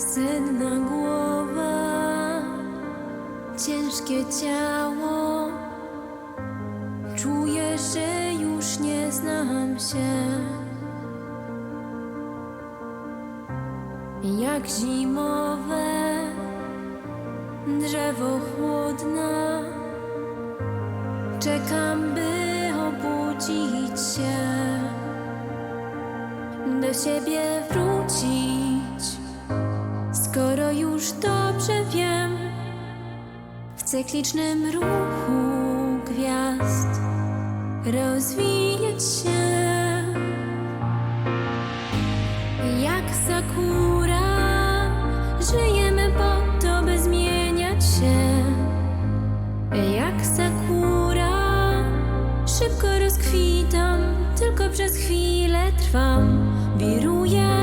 Senna głowa, ciężkie ciało. Czuję, że już nie znam się. Jak zimowe drzewo chłodne. Czekam, by obudzić się, do siebie wrócić. Cyklicznym ruchu gwiazd rozwijać się jak sakura. Żyjemy po to, by zmieniać się. Jak sakura, szybko rozkwitam, tylko przez chwilę trwam, wiruję,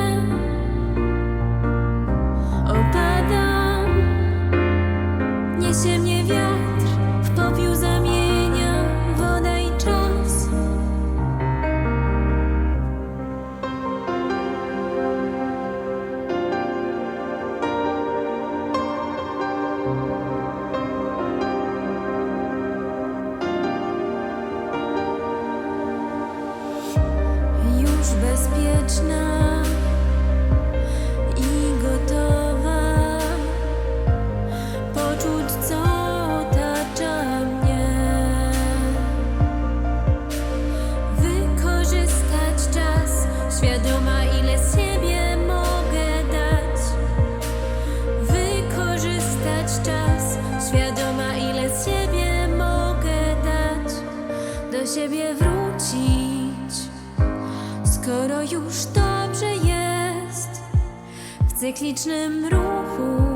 bezpieczna i gotowa poczuć, co otacza mnie. Wykorzystać czas, świadoma, ile z siebie mogę dać. Wykorzystać czas, świadoma, ile z siebie mogę dać. Do siebie wrócić. Skoro już dobrze jest w cyklicznym ruchu